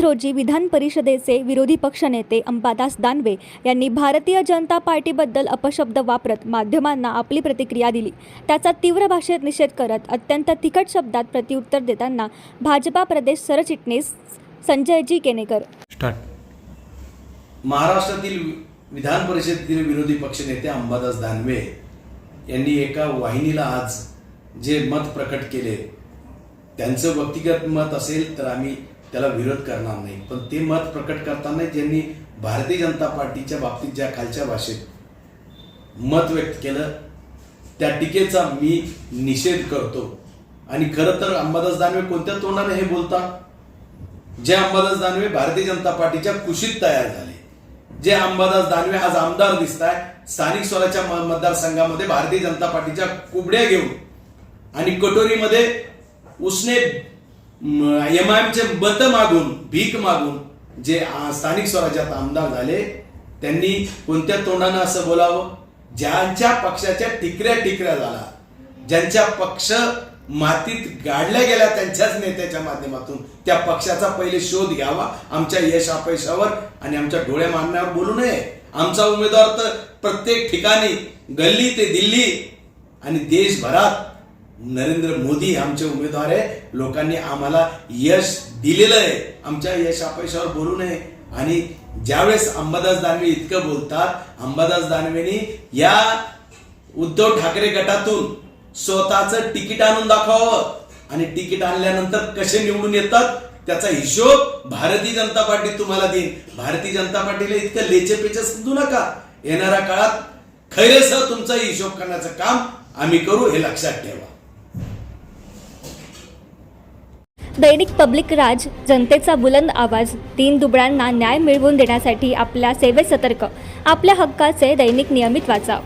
रोजी विधान परिषदेचे विरोधी पक्षनेते अंबादास दानवे यांनी भारतीय जनता पार्टीबद्दल अपशब्द वापरत माध्यमांना आपली प्रतिक्रिया दिली. त्याचा तीव्र भाषेत निषेध करत अत्यंत तिखट शब्दात प्रत्युत्तर देताना भाजपा प्रदेश सरचिटणीस संजयजी केनेकर. स्टार्ट. महाराष्ट्रातील विधान परिषदेतील विरोधी पक्षनेते अंबादास दानवे यांनी एका वाहिनीला आज जे मत प्रकट केले त्यांचं व्यक्तिगत मत असेल तर आम्ही त्याला विरोध करणार नाही. पण ते मत प्रकट करताना ज्यांनी भारतीय जनता पार्टीच्या बाबतीत ज्या खालच्या भाषेत मत व्यक्त केलं त्या टीकेचा मी निषेध करतो. आणि खरं तर अंबादास दानवे कोणत्या तोंडाने हे बोलतात जे अंबादास दानवे भारतीय जनता पार्टीच्या कुशीत तयार झाले. जे अंबादास दानवे आज आमदार दिसत आहे स्थानिक स्वराज्य मतदारसंघामध्ये भारतीय जनता पार्टीच्या कुबड्या घेऊन आणि कटोरीमध्ये उसने एम आय चे मत मागून भीक मागून जे स्थानिक स्वराज्यात आमदार झाले त्यांनी कोणत्या तोंडानं असं बोलावं? ज्यांच्या पक्षाच्या टिकऱ्या टिकऱ्या झाला ज्यांच्या पक्ष मातीत गाडल्या गेल्या त्यांच्याच नेत्याच्या माध्यमातून त्या पक्षाचा पहिले शोध घ्यावा आमच्या यश अपयशावर आणि आमच्या डोळ्या मारण्यावर बोलू नये. आमचा उमेदवार तर प्रत्येक ठिकाणी गल्ली ते दिल्ली आणि देशभरात नरेंद्र मोदी आमचे उमेदवार आहे. लोकांनी आम्हाला यश दिलेलं आहे. आमच्या यश अपयशावर बोलू नये. आणि ज्यावेळेस अंबादास दानवे इतकं बोलतात अंबादास दानवेनी या उद्धव ठाकरे गटातून स्वतःचं तिकीट आणून दाखवावं. आणि तिकीट आणल्यानंतर कसे निवडून येतात त्याचा हिशोब भारतीय जनता पार्टी तुम्हाला देईन. भारतीय जनता पार्टीला इतकं लेचेपेचे समजू नका. येणाऱ्या काळात खैरेसह तुमचा हिशोब करण्याचं काम आम्ही करू हे लक्षात ठेवा. दैनिक पब्लिक राज जनतेचा बुलंद आवाज तीन दुबळ्यांना न्याय मिळवून देण्यासाठी आपल्या सेवेत सतर्क. आपल्या हक्काचे दैनिक नियमित वाचा